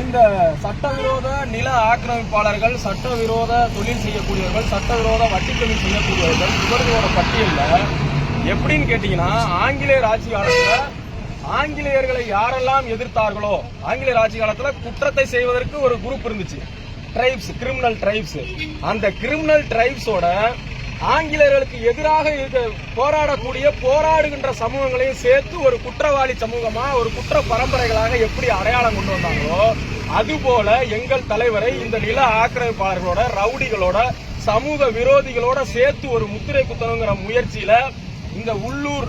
இந்த சட்டவிரோத நில ஆக்கிரமிப்பாளர்கள் சட்டவிரோத தொழில் செய்யக்கூடியவர்கள் சட்டவிரோத வட்டி தொழில் செய்யக்கூடியவர்கள் இவர்களோட பட்டியலில் எப்படின்னு கேட்டீங்கன்னா ஆங்கிலேயர் ஆட்சி காலத்தில் ஆங்கிலேயர்களை யாரெல்லாம் எதிர்த்தார்களோ ஆங்கிலேயர் ஆட்சி காலத்தில் குற்றத்தை செய்வதற்கு ஒரு குரூப் இருந்துச்சு. ட்ரைப்ஸ் கிரிமினல் ட்ரைப்ஸ் அந்த கிரிமினல் ட்ரைப்ஸோட ஆங்கிலேயர்களுக்கு எதிராக போராடக்கூடிய போராடுகின்ற சமூகங்களையும் சேர்த்து ஒரு குற்றவாளி சமூகமா ஒரு குற்ற பரம்பரைகளாக எப்படி அடையாளம் கொண்டு வந்தாங்களோ அதுபோல எங்கள் தலைவரை இந்த நில ஆக்கிரமிப்பாளர்களோட ரவுடிகளோட சமூக விரோதிகளோட சேர்த்து ஒரு முத்திரை குத்தணுங்கிற முயற்சியில இந்த உள்ளூர்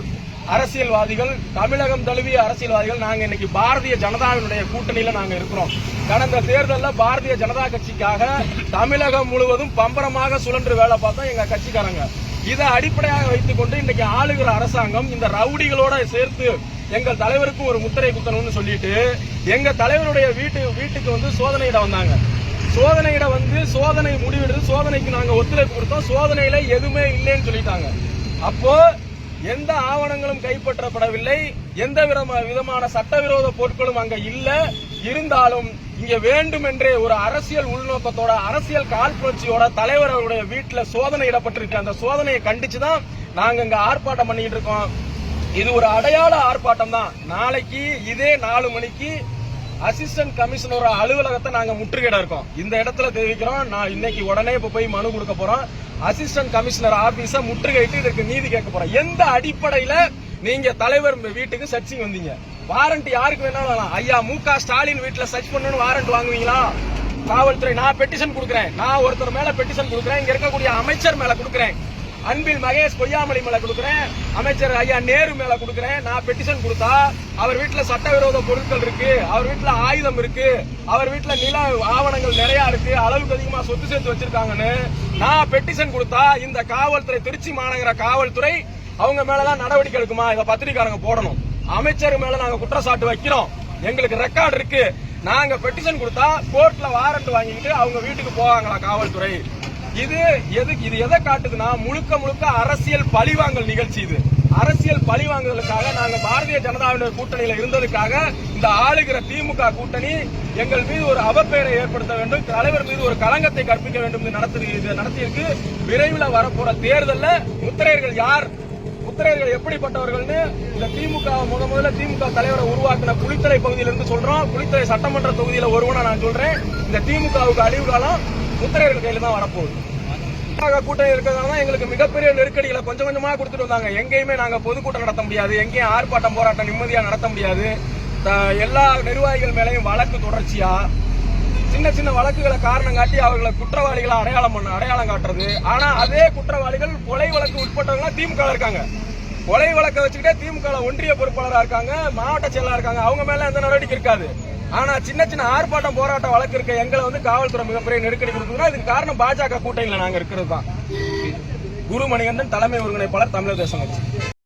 அரசியல்வாதிகள் தமிழகம் தழுவிய அரசியல்வாதிகள் நாங்க இன்னைக்கு பாரதிய ஜனதாவினுடைய கூட்டணியில நாங்க இருக்கிறோம். கடந்த தேர்தலில் பாரதிய ஜனதா கட்சிக்காக தமிழகம் முழுவதும் பம்பரமாக சுழன்று வேலை பார்த்தோம் எங்க கட்சிக்காரங்க. இதை அடிப்படையாக வைத்துக்கொண்டு இன்னைக்கு ஆளுகிற அரசாங்கம் இந்த ரவுடிகளோட சேர்த்து எங்கள் தலைவருக்கும் ஒரு முத்திரை குத்தணும்னு சொல்லிட்டு எங்க தலைவருடைய வீட்டு வீட்டுக்கு வந்து சோதனையிட வந்தாங்க. சோதனையிட வந்து சோதனை முடிவெடுத்து சோதனைக்கு நாங்க ஒத்துழைப்பு கொடுத்தோம். சோதனையில எதுவுமே இல்லைன்னு சொல்லிட்டாங்க. அப்போ எந்த ஆவணங்களும் கைப்பற்றப்படவில்லை. எந்த விதமா- விதமான சட்டவிரோத பொருட்களும் அங்க இல்ல. இருந்தாலும் இங்க வேண்டுமென்றே ஒரு அரசியல் உள்நோக்கத்தோட அரசியல் காழ்ப்புணர்ச்சியோட தலைவர் அவருடைய வீட்டுல சோதனை இடப்பட்டிருக்கு. அந்த சோதனையை கண்டிச்சுதான் நாங்க இங்க ஆர்ப்பாட்டம் பண்ணிட்டு இருக்கோம். இது ஒரு அடையாள ஆர்ப்பாட்டம் தான் நாளைக்கு இதே நாலு மணிக்கு அசிஸ்டன்ட் கமிஷனர் அலுவலகத்தை நாங்க முற்றுகையிட இருக்கோம். இந்த இடத்துல தெரிவிக்கிறோம். நான் இன்னைக்கு உடனே இப்ப போய் மனு கொடுக்க போறோம். அசிஸ்டன்ட் கமிஷனர் ஆபீஸ முற்றுகையிட்டு இதற்கு நீதி கேட்க போறோம். எந்த அடிப்படையில நீங்க தலைவர் வீட்டுக்கு சர்ச்சிங் வந்தீங்க? வாரண்ட் யாருக்கு வேணாலும் வரலாம். ஐயா மு க ஸ்டாலின் வீட்டுல சர்ச் பண்ணணும்னு வாரண்ட் வாங்குவீங்களா? காவல்துறை நான் பெட்டிஷன் கொடுக்குறேன். நான் ஒருத்தர் மேல பெட்டிஷன் கொடுக்குறேன். இங்க இருக்கக்கூடிய அமைச்சர் மேல கொடுக்குறேன். அன்பில் மகேஷ் கொய்யாமலை மேல கொடுக்குறேன். அமைச்சர் ஐயா நேரு மேல கொடுக்குறேன். நான் பெட்டிஷன் கொடுத்தா அவர் வீட்டுல சட்டவிரோத பொருட்கள் இருக்கு அவர் வீட்டுல ஆயுதம் இருக்கு அவர் வீட்டுல நில ஆவணங்கள் நிறைய இருக்கு அளவுக்கு அதிகமா சொத்து சேர்த்து வச்சிருக்காங்கன்னு நான் பெட்டிஷன் கொடுத்தா இந்த காவல்துறை திருச்சி மாநகர காவல்துறை அவங்க மேலதான் நடவடிக்கை எடுக்குமா? இதை பத்திரிக்காரங்க போடணும். அமைச்சர் மேல நாங்க குற்றச்சாட்டு வைக்கிறோம். எங்களுக்கு ரெக்கார்டு இருக்கு. நாங்க பெட்டிஷன் கொடுத்தா கோர்ட்ல வாரண்ட் வாங்கிட்டு அவங்க வீட்டுக்கு போவாங்களா காவல்துறை? இது எதுக்கு இது எதை காட்டுதுன்னா முழுக்க முழுக்க அரசியல் பழிவாங்கல் நிகழ்ச்சி இது. அரசியல் பழிவாங்குதலுக்காக நாங்க பாரதிய ஜனதாவினர் கூட்டணியில இருந்ததுக்காக இந்த ஆளுகிற திமுக கூட்டணி எங்கள் மீது ஒரு அவப்பெயரை ஏற்படுத்த வேண்டும் தலைவர் மீது ஒரு களங்கத்தை கற்பிக்க வேண்டும் என்று நடத்தி நடத்தியிருக்கு. விரைவில் வரப்போற தேர்தலில் முத்திரையர்கள் யார்? முத்திரையர்கள் எப்படிப்பட்டவர்கள்னு இந்த திமுக முத முதல்ல திமுக தலைவரை உருவாக்கின குளித்தலை பகுதியிலிருந்து சொல்றோம். குளித்தலை சட்டமன்ற தொகுதியில ஒருவனா நான் சொல்றேன். இந்த திமுகவுக்கு அழிவு காலம் முத்திரையர்கள் கையில தான் வரப்போகுது. திமுக கூட்டணி இருக்கிறதுனால தான் எங்களுக்கு மிகப்பெரிய நெருக்கடிகளை கொஞ்சம் கொஞ்சமா கொடுத்துட்டு வந்தாங்க. எங்கேயுமே நாங்க பொதுக்கூட்டம் நடத்த முடியாது. எங்கேயும் ஆர்ப்பாட்டம் போராட்டம் நிம்மதியா நடத்த முடியாது. எல்லா நிர்வாகிகள் மேலையும் வழக்கு தொடர்ச்சியா? சின்ன சின்ன வழக்குகளை காரணம் காட்டி அவர்களை குற்றவாளிகளை அடையாளம் பண்ண அடையாளம் காட்டுறது. ஆனா அதே குற்றவாளிகள் கொலை வழக்கு உட்பட்டவங்க திமுக இருக்காங்க. கொலை வழக்கை வச்சுக்கிட்டே திமுக ஒன்றிய பொறுப்பாளராக இருக்காங்க மாவட்ட செயலாளர் இருக்காங்க. அவங்க மேல எந்த நடவடிக்கை இருக்காது. ஆனா சின்ன சின்ன ஆர்ப்பாட்டம் போராட்டம் வழக்கு இருக்க எங்களை வந்து காவல்துறை மிகப்பெரிய நெருக்கடி கொடுக்குதுன்னா இதுக்கு காரணம் பாஜக கூட்டணியில நாங்க இருக்கிறது தான். குருமணிகண்டன் தலைமை ஒருங்கிணைப்பாளர் தமிழர் தேசம் கட்சி.